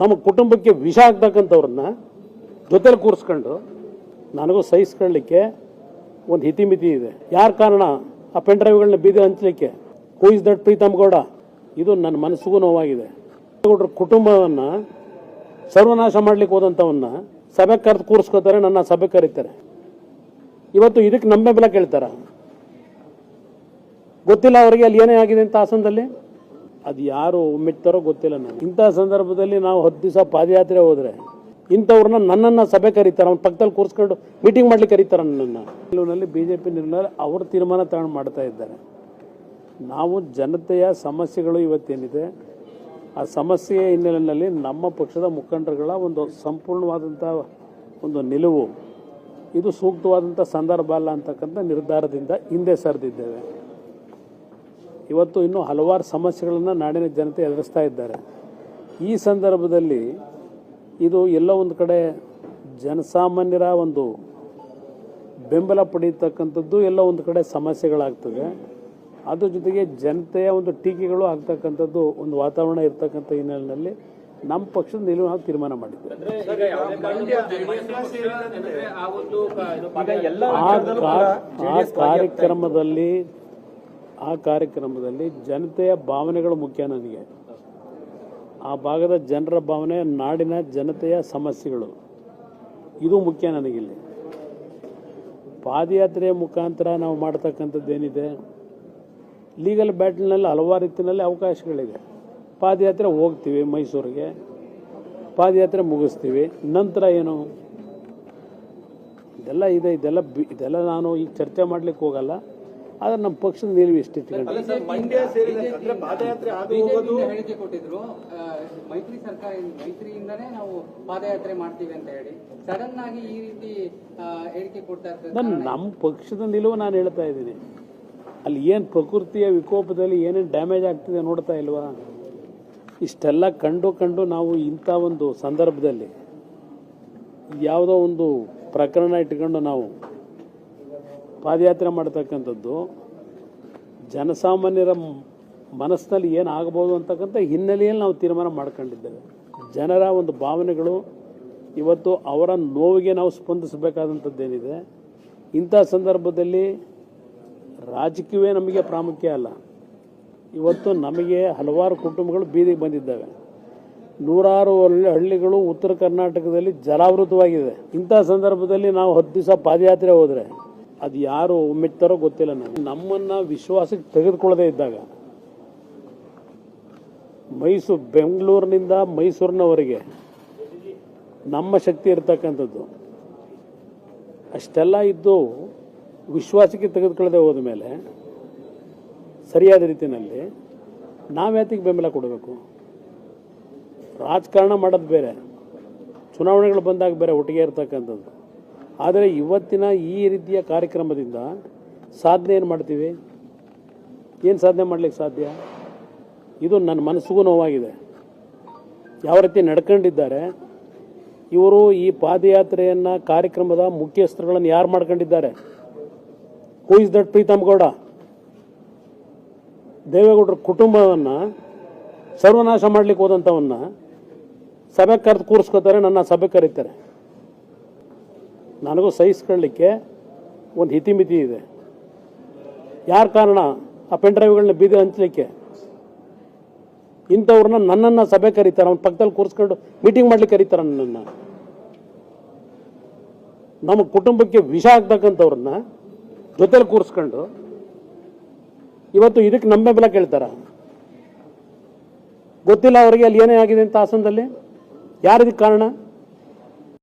ನಮ್ಮ ಕುಟುಂಬಕ್ಕೆ ವಿಷ ಆಗ್ತಕ್ಕಂಥವ್ರನ್ನ ಜೊತೆಲಿ ಕೂರಿಸ್ಕೊಂಡು ನನಗೂ ಸಹಿಸ್ಕೊಳ್ಳಿಕ್ಕೆ ಒಂದು ಹಿತಿಮಿತಿ ಇದೆ. ಯಾರ ಕಾರಣ? ಆ ಪೆನ್ ಡ್ರೈವ್ಗಳನ್ನ ಬೀದಿ ಹಂಚಲಿಕ್ಕೆ. ಇಸ್ ದಟ್ ಪ್ರೀತಮ್ ಗೌಡ ಇದು ನನ್ನ ಮನಸ್ಸಿಗೂ ನೋವಾಗಿದೆ. ಗೌಡ್ರ ಕುಟುಂಬವನ್ನು ಸರ್ವನಾಶ ಮಾಡ್ಲಿಕ್ಕೆ ಹೋದಂಥವನ್ನ ಸಭೆ ಕರೆದು ಕೂರಿಸ್ಕೋತಾರೆ, ನನ್ನ ಸಭೆ ಕರೀತಾರೆ. ಇವತ್ತು ಇದಕ್ಕೆ ನಮ್ಮ ಬೆಂಬಲ ಕೇಳ್ತಾರ? ಗೊತ್ತಿಲ್ಲ ಅವರಿಗೆ ಅಲ್ಲಿ ಏನೇ ಆಗಿದೆ ಅಂತ ಹಾಸನದಲ್ಲಿ? ಅದು ಯಾರು ಒಮ್ಮಿಡ್ತಾರೋ ಗೊತ್ತಿಲ್ಲ ನನಗೆ. ಇಂಥ ಸಂದರ್ಭದಲ್ಲಿ ನಾವು ಹತ್ತು ದಿವಸ ಪಾದಯಾತ್ರೆ ಹೋದರೆ, ಇಂಥವ್ರನ್ನ ನನ್ನನ್ನು ಸಭೆ ಕರೀತಾರೆ, ಅವ್ನ ಪಕ್ಕದಲ್ಲಿ ಕೂರಿಸ್ಕೊಂಡು ಮೀಟಿಂಗ್ ಮಾಡ್ಲಿಕ್ಕೆ ಕರೀತಾರೆ ನನ್ನನ್ನು. ಕೆಲವನಲ್ಲಿ ಬಿ ಜೆ ಪಿ ನಿರ್ಣಯ ಅವ್ರ ತೀರ್ಮಾನ ತಗೊಂಡು ಮಾಡ್ತಾ ಇದ್ದಾರೆ. ನಾವು ಜನತೆಯ ಸಮಸ್ಯೆಗಳು ಇವತ್ತೇನಿದೆ, ಆ ಸಮಸ್ಯೆಯ ಹಿನ್ನೆಲೆಯಲ್ಲಿ ನಮ್ಮ ಪಕ್ಷದ ಮುಖಂಡರುಗಳ ಒಂದು ಸಂಪೂರ್ಣವಾದಂಥ ಒಂದು ನಿಲುವು. ಇದು ಸೂಕ್ತವಾದಂಥ ಸಂದರ್ಭ ಅಲ್ಲ ಅಂತಕ್ಕಂಥ ನಿರ್ಧಾರದಿಂದ ಹಿಂದೆ ಸರಿದಿದ್ದೇವೆ. ಇವತ್ತು ಇನ್ನೂ ಹಲವಾರು ಸಮಸ್ಯೆಗಳನ್ನು ನಾಡಿನ ಜನತೆ ಎದುರಿಸ್ತಾ ಇದ್ದಾರೆ. ಈ ಸಂದರ್ಭದಲ್ಲಿ ಇದು ಎಲ್ಲ ಒಂದು ಕಡೆ ಜನಸಾಮಾನ್ಯರ ಒಂದು ಬೆಂಬಲ ಪಡೀತಕ್ಕಂಥದ್ದು ಎಲ್ಲ ಒಂದು ಕಡೆ ಸಮಸ್ಯೆಗಳಾಗ್ತದೆ. ಅದ್ರ ಜೊತೆಗೆ ಜನತೆಯ ಒಂದು ಟೀಕೆಗಳು ಆಗ್ತಕ್ಕಂಥದ್ದು ಒಂದು ವಾತಾವರಣ ಇರ್ತಕ್ಕಂಥ ಹಿನ್ನೆಲೆಯಲ್ಲಿ ನಮ್ಮ ಪಕ್ಷದ ನಿಲುವು ನಾವು ತೀರ್ಮಾನ ಮಾಡಿದ್ದೇವೆ. ಆ ಕಾರ್ಯಕ್ರಮದಲ್ಲಿ ಆ ಕಾರ್ಯಕ್ರಮದಲ್ಲಿ ಜನತೆಯ ಭಾವನೆಗಳು ಮುಖ್ಯ ನನಗೆ. ಆ ಭಾಗದ ಜನರ ಭಾವನೆ, ನಾಡಿನ ಜನತೆಯ ಸಮಸ್ಯೆಗಳು. ಇದು ಮುಖ್ಯ ನನಗಿಲ್ಲಿ. ಪಾದಯಾತ್ರೆಯ ಮುಖಾಂತರ ನಾವು ಮಾಡ್ತಕ್ಕಂಥದ್ದು ಏನಿದೆ ಲೀಗಲ್ ಬ್ಯಾಟಲ್ನಲ್ಲಿ ಹಲವಾರು ರೀತಿಯಲ್ಲಿ ಅವಕಾಶಗಳಿದೆ. ಪಾದಯಾತ್ರೆ ಹೋಗ್ತೀವಿ ಮೈಸೂರಿಗೆ. ಪಾದಯಾತ್ರೆ ಮುಗಿಸ್ತೀವಿ. ನಂತರ ಏನು? ಇದೆಲ್ಲ ಇದೆ, ಇದೆಲ್ಲ ಬಿ- ಇದೆಲ್ಲ ನಾನು ಈಗ ಚರ್ಚೆ ಮಾಡಲಿಕ್ಕೆ ಹೋಗಲ್ಲ. ಆದರೆ ನಮ್ಮ ಪಕ್ಷದ ನಿಲುವು ಇಷ್ಟಿಟ್ಕೊಂಡು ಮಂಡ್ಯ ಸೇರಿದಂತೆ ಅಂದ್ರೆ ಪಾದಯಾತ್ರೆ ಆಗಿ ಹೋಗೋದು ಹೇಳಿಕೆ ಕೊಟ್ಟಿದ್ರು ಮೈತ್ರಿ ಸರ್ಕಾರ ಮೈತ್ರಿಯಿಂದನೇ ನಾವು ಪಾದಯಾತ್ರೆ ಮಾಡ್ತೀವಿ ಅಂತ ಹೇಳಿ. ಸಡನ್ ಆಗಿ ಈ ರೀತಿ ಹೇಳಿಕೆ ಕೊಡ್ತಾ ಇರ್ತದೆ ನಮ್ಮ ಪಕ್ಷದ ನಿಲುವು ನಾನು ಹೇಳ್ತಾ ಇದ್ದೀನಿ. ಅಲ್ಲಿ ಏನು ಪ್ರಕೃತಿಯ ವಿಕೋಪದಲ್ಲಿ ಏನೇನು ಡ್ಯಾಮೇಜ್ ಆಗ್ತಿದೆ ನೋಡ್ತಾ ಇಲ್ವಾ? ಇಷ್ಟೆಲ್ಲ ಕಂಡು ಕಂಡು ನಾವು ಇಂಥ ಒಂದು ಸಂದರ್ಭದಲ್ಲಿ ಯಾವುದೋ ಒಂದು ಪ್ರಕರಣ ಇಟ್ಕೊಂಡು ನಾವು ಪಾದಯಾತ್ರೆ ಮಾಡ್ತಕ್ಕಂಥದ್ದು ಜನಸಾಮಾನ್ಯರ ಮನಸ್ಸಿನಲ್ಲಿ ಏನು ಅಂತಕ್ಕಂಥ ಹಿನ್ನೆಲೆಯಲ್ಲಿ ನಾವು ತೀರ್ಮಾನ ಮಾಡ್ಕೊಂಡಿದ್ದೇವೆ. ಜನರ ಒಂದು ಭಾವನೆಗಳು ಇವತ್ತು ಅವರ ನೋವಿಗೆ ನಾವು ಸ್ಪಂದಿಸಬೇಕಾದಂಥದ್ದೇನಿದೆ. ಇಂಥ ಸಂದರ್ಭದಲ್ಲಿ ರಾಜಕೀಯವೇ ನಮಗೆ ಪ್ರಾಮುಖ್ಯ ಅಲ್ಲ. ಇವತ್ತು ನಮಗೆ ಹಲವಾರು ಕುಟುಂಬಗಳು ಬೀದಿಗೆ ಬಂದಿದ್ದಾವೆ. ನೂರಾರು ಹಳ್ಳಿ ಹಳ್ಳಿಗಳು ಉತ್ತರ ಕರ್ನಾಟಕದಲ್ಲಿ ಜಲಾವೃತವಾಗಿದೆ. ಇಂಥ ಸಂದರ್ಭದಲ್ಲಿ ನಾವು ಹತ್ತು ದಿವಸ ಪಾದಯಾತ್ರೆ ಹೋದರೆ ಅದು ಯಾರು ಒಮ್ಮೆತ್ತಾರೋ ಗೊತ್ತಿಲ್ಲ ನಾನು ನಮ್ಮನ್ನು ವಿಶ್ವಾಸಕ್ಕೆ ತೆಗೆದುಕೊಳ್ಳದೇ ಇದ್ದಾಗ ಮೈಸೂರು, ಬೆಂಗಳೂರಿನಿಂದ ಮೈಸೂರಿನವರೆಗೆ ನಮ್ಮ ಶಕ್ತಿ ಇರ್ತಕ್ಕಂಥದ್ದು. ಅಷ್ಟೆಲ್ಲ ಇದ್ದು ವಿಶ್ವಾಸಕ್ಕೆ ತೆಗೆದುಕೊಳ್ಳದೆ ಹೋದ ಮೇಲೆ ಸರಿಯಾದ ರೀತಿಯಲ್ಲಿ ನಾವ್ಯಾತಿಗೆ ಬೆಂಬಲ ಕೊಡಬೇಕು? ರಾಜಕಾರಣ ಮಾಡೋದು ಬೇರೆ. ಚುನಾವಣೆಗಳು ಬಂದಾಗ ಬೇರೆ ಒಟ್ಟಿಗೆ ಇರ್ತಕ್ಕಂಥದ್ದು. ಆದರೆ ಇವತ್ತಿನ ಈ ರೀತಿಯ ಕಾರ್ಯಕ್ರಮದಿಂದ ಸಾಧನೆ ಏನು ಮಾಡ್ತೀವಿ? ಏನು ಸಾಧನೆ ಮಾಡ್ಲಿಕ್ಕೆ ಸಾಧ್ಯ? ಇದು ನನ್ನ ಮನಸ್ಸಿಗೂ ನೋವಾಗಿದೆ. ಯಾವ ರೀತಿ ನಡ್ಕೊಂಡಿದ್ದಾರೆ? ಇವರು ಈ ಪಾದಯಾತ್ರೆಯನ್ನು ಕಾರ್ಯಕ್ರಮದ ಮುಖ್ಯಸ್ಥರುಗಳನ್ನು ಯಾರು ಮಾಡ್ಕೊಂಡಿದ್ದಾರೆ? Who is that Preetham Gowda ದೇವೇಗೌಡರ ಕುಟುಂಬವನ್ನು ಸರ್ವನಾಶ ಮಾಡ್ಲಿಕ್ಕೆ ಹೋದಂಥವನ್ನ ಸಭೆ ಕರೆದು ಕೂರಿಸ್ಕೋತಾರೆ, ನನ್ನ ಸಭೆ ಕರೀತಾರೆ. ನನಗೂ ಸಹಿಸ್ಕೊಳ್ಳಿಕ್ಕೆ ಒಂದು ಹಿತಿಮಿತಿ ಇದೆ. ಯಾರ ಕಾರಣ? ಆ ಪೆನ್ ಡ್ರೈವ್ಗಳನ್ನ ಬೀದಿ ಹಂಚಲಿಕ್ಕೆ. ಇಂಥವ್ರನ್ನ ನನ್ನನ್ನು ಸಭೆ ಕರೀತಾರೆ. ಅವ್ನ ಪಕ್ಕದಲ್ಲಿ ಕೂರಿಸ್ಕೊಂಡು ಮೀಟಿಂಗ್ ಮಾಡ್ಲಿಕ್ಕೆ ಕರೀತಾರೆ ನನ್ನನ್ನು. ನಮ್ಮ ಕುಟುಂಬಕ್ಕೆ ವಿಷ ಆಗ್ತಕ್ಕಂಥವ್ರನ್ನ ಜೊತೆಲಿ ಕೂರಿಸ್ಕೊಂಡು ಇವತ್ತು ಇದಕ್ಕೆ ನಮ್ಮ ಬೆಂಬಲ ಕೇಳ್ತಾರ? ಗೊತ್ತಿಲ್ಲ ಅವರಿಗೆ ಅಲ್ಲಿ ಏನೇ ಆಗಿದೆ ಅಂತ ಹಾಸನದಲ್ಲಿ? ಯಾರಿದಕ್ಕೆ ಕಾರಣ?